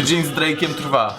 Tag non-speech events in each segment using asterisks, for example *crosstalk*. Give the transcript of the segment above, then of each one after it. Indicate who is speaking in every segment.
Speaker 1: Tydzień z Drake'iem trwa.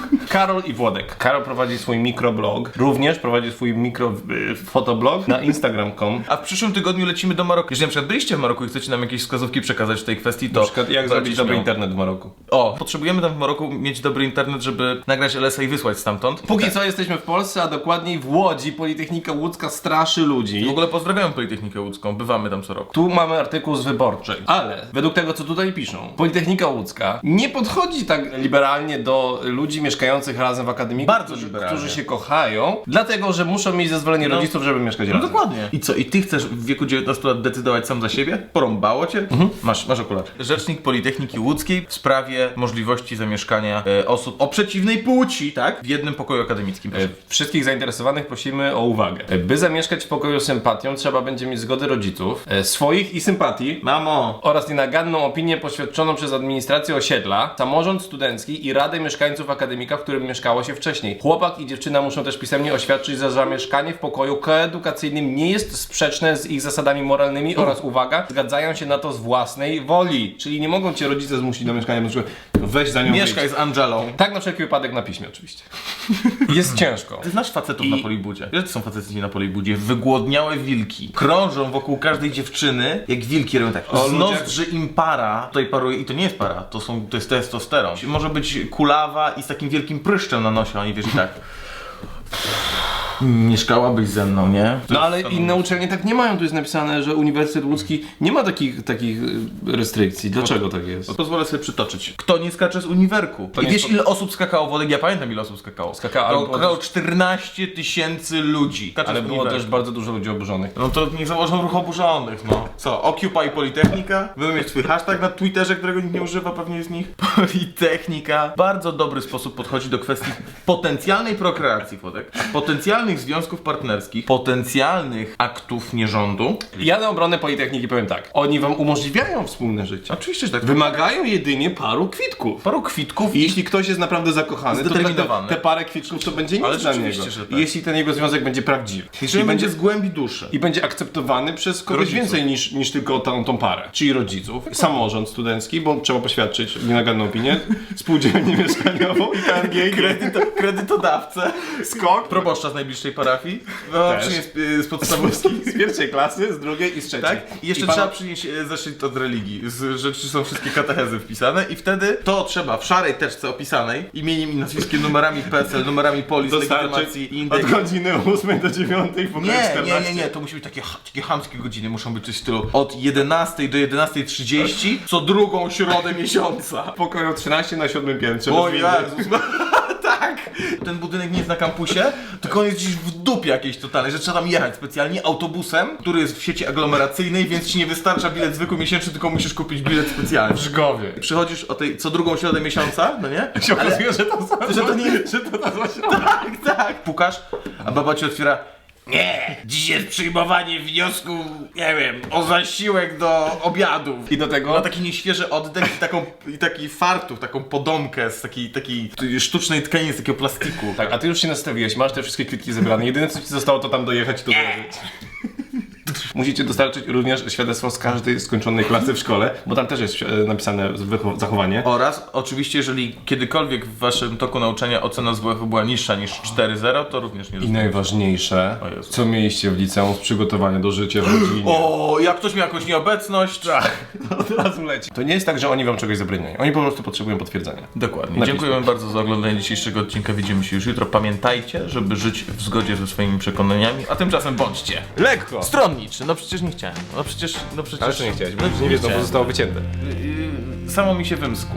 Speaker 1: *laughs*
Speaker 2: Karol i Włodek. Karol prowadzi swój mikroblog, również prowadzi swój mikrofotoblog na instagram.com.
Speaker 1: A w przyszłym tygodniu lecimy do Maroku. Jeżeli na przykład byliście w Maroku i chcecie nam jakieś wskazówki przekazać w tej kwestii, to...
Speaker 2: Na przykład jak zrobić dobry internet w Maroku.
Speaker 1: O, potrzebujemy tam w Maroku mieć dobry internet, żeby nagrać LSA i wysłać stamtąd.
Speaker 2: Póki co jesteśmy w Polsce, a dokładniej w Łodzi. Politechnika Łódzka straszy ludzi.
Speaker 1: W ogóle pozdrawiam Politechnikę Łódzką, bywamy tam co roku.
Speaker 2: Tu mamy artykuł z wyborczej. Ale według tego, co tutaj piszą, Politechnika Łódzka nie podchodzi tak liberalnie do ludzi mieszkających razem w akademii,
Speaker 1: Bardzo
Speaker 2: którzy,
Speaker 1: liberalnie.
Speaker 2: którzy się kochają, dlatego że muszą mieć zezwolenie
Speaker 1: No.
Speaker 2: rodziców, żeby mieszkać
Speaker 1: No
Speaker 2: razem.
Speaker 1: dokładnie. I co, i ty chcesz w wieku 19 lat decydować sam za siebie? Porąbało cię? Masz, masz okulary. Rzecznik Politechniki Łódzkiej w sprawie możliwości zamieszkania e, osób o przeciwnej płci, tak? W jednym pokoju akademickim.
Speaker 2: E, Wszystkich zainteresowanych prosimy o uwagę. E, By zamieszkać w pokoju z sympatią, trzeba będzie mieć zgodę rodziców, e, swoich i sympatii,
Speaker 1: Mamo!
Speaker 2: oraz nienaganną opinię poświadczoną przez administrację osiedla, samorząd studencki i Radę Mieszkańców Akademika, w którym mieszkało się wcześniej. Chłopak i dziewczyna muszą też pisemnie oświadczyć, że zamieszkanie w pokoju koedukacyjnym nie jest sprzeczne z ich zasadami moralnymi oraz, uwaga, zgadzają się na to z własnej woli. Czyli nie mogą cię rodzice zmusić do mieszkania, na przykład weź za nią
Speaker 1: Mieszkaj
Speaker 2: wyjdź.
Speaker 1: z Angelą.
Speaker 2: Tak na wszelki wypadek na piśmie oczywiście. Jest ciężko.
Speaker 1: Ty znasz facetów
Speaker 2: I-
Speaker 1: na polibudzie? Wiesz, to są faceci na polibudzie? Wygłodniałe wilki. Krążą wokół każdej dziewczyny, jak wilki robią tak. Z nozdrzy im para, tutaj paruje i to nie jest para, to, są, to jest testosteron. Może być kulawa i z takim wielkim pryszczem na nosie, oni wiesz i tak. Mieszkałabyś ze mną, nie?
Speaker 2: No ale inne uczelnie tak nie mają. Tu jest napisane, że Uniwersytet Łódzki nie ma takich, takich y, restrykcji. Dlaczego tak jest?
Speaker 1: Pozwolę sobie przytoczyć. Kto nie skacze z uniwerku? I
Speaker 2: nie
Speaker 1: wiesz ile osób skakało Wodek? Ja pamiętam ile osób skakało.
Speaker 2: Skakało, ale było też-
Speaker 1: 14 tysięcy ludzi. Skacze
Speaker 2: Ale
Speaker 1: z
Speaker 2: było
Speaker 1: uniwerku.
Speaker 2: też bardzo dużo ludzi oburzonych.
Speaker 1: No to niech założą ruch oburzonych, no. Co, Occupy Politechnika? Będą mieć swój hashtag na Twitterze, którego nikt nie używa pewnie z nich. *laughs* Politechnika. Bardzo dobry sposób podchodzi do kwestii potencjalnej prokreacji, Wodek. Potencjalnych związków partnerskich, potencjalnych aktów nierządu.
Speaker 2: Ja na obronę Politechniki powiem tak. Oni wam umożliwiają wspólne życie.
Speaker 1: Oczywiście, że tak.
Speaker 2: Wymagają jedynie paru kwitków.
Speaker 1: paru kwitków
Speaker 2: I jeśli ktoś jest naprawdę zakochany, to te,
Speaker 1: Zdeterminowany.
Speaker 2: te parę kwitków to będzie nic dla
Speaker 1: rzeczywiście,
Speaker 2: niego.
Speaker 1: że tak.
Speaker 2: Jeśli ten jego związek będzie prawdziwy.
Speaker 1: Jeżeli
Speaker 2: I
Speaker 1: będzie
Speaker 2: będzie,
Speaker 1: z głębi duszy.
Speaker 2: I będzie akceptowany przez kogoś
Speaker 1: Rodziców.
Speaker 2: więcej niż, niż tylko tą, tą parę. Czyli rodziców, samorząd studencki, bo trzeba poświadczyć nienaganną opinię, spółdzielnię mieszkaniową i KNG,
Speaker 1: Kredyto, kredytodawcę.
Speaker 2: skok,
Speaker 1: Proboszcza z najbliższej parafii. No,
Speaker 2: Też.
Speaker 1: przynieś y, z podstawówki. *laughs*
Speaker 2: z pierwszej klasy, z drugiej i z trzeciej.
Speaker 1: Tak? I jeszcze
Speaker 2: I pana-
Speaker 1: trzeba przynieść e, zeszyt od religii, z rzeczy są wszystkie katechezy wpisane i wtedy to trzeba w szarej teczce opisanej imieniem i nazwiskiem, numerami PESEL, numerami polis,
Speaker 2: Dostarczyć
Speaker 1: legitymacji,
Speaker 2: od
Speaker 1: indeks.
Speaker 2: godziny 8 do 9 w pokoju
Speaker 1: Nie,
Speaker 2: 14.
Speaker 1: nie, nie, nie, to musi być takie, ha- takie chamskie godziny, muszą być coś w stylu od 11 do 11.30 co drugą środę miesiąca.
Speaker 2: W pokoju 13 na 7 piętrze.
Speaker 1: O. Jezus, no! *laughs* Ten budynek nie jest na kampusie, tylko on jest gdzieś w dupie jakiejś totalnej, że trzeba tam jechać specjalnie autobusem, który jest w sieci aglomeracyjnej, więc ci nie wystarcza bilet zwykły miesięczny, tylko musisz kupić bilet specjalny.
Speaker 2: W Żgowie.
Speaker 1: Przychodzisz o tej co drugą środę miesiąca, no nie?
Speaker 2: się okazuje, że to,
Speaker 1: że to nie-
Speaker 2: że to nazwa *laughs* się
Speaker 1: Tak, tak. Pukasz, a baba ci otwiera. Nie, dziś jest przyjmowanie wniosku, nie wiem, o zasiłek do obiadów.
Speaker 2: I do tego
Speaker 1: Ma taki nieświeży oddech i, taką, i taki fartuch, taką podomkę z takiej, takiej sztucznej tkaniny, z takiego plastiku.
Speaker 2: Tak, a ty już się nastawiłeś, masz te wszystkie kwitki zebrane. Jedyne co ci zostało to tam dojechać i to złożyć. Musicie dostarczyć również świadectwo z każdej skończonej klasy w szkole, bo tam też jest e, napisane zachowanie.
Speaker 1: Oraz oczywiście, jeżeli kiedykolwiek w waszym toku nauczania ocena z WF była niższa niż 4.0, to również nie
Speaker 2: I
Speaker 1: dostaniecie.
Speaker 2: najważniejsze, co mieliście w liceum z przygotowania do życia w rodzinie.
Speaker 1: O, jak ktoś miał jakąś nieobecność. Tak.
Speaker 2: od razu leci. To nie jest tak, że oni wam czegoś zabraniają. Oni po prostu potrzebują potwierdzenia.
Speaker 1: Dokładnie. Dziękujemy bardzo za oglądanie dzisiejszego odcinka. Widzimy się już jutro. Pamiętajcie, żeby żyć w zgodzie ze swoimi przekonaniami, a tymczasem bądźcie
Speaker 2: Lekko!
Speaker 1: Stronniczy. No przecież nie chciałem. No przecież, no przecież.
Speaker 2: Ale co nie chciałeś?
Speaker 1: No,
Speaker 2: Nie wiedzą,
Speaker 1: chciałem.
Speaker 2: zostało wycięte.
Speaker 1: Yy, Samo mi się wymskło.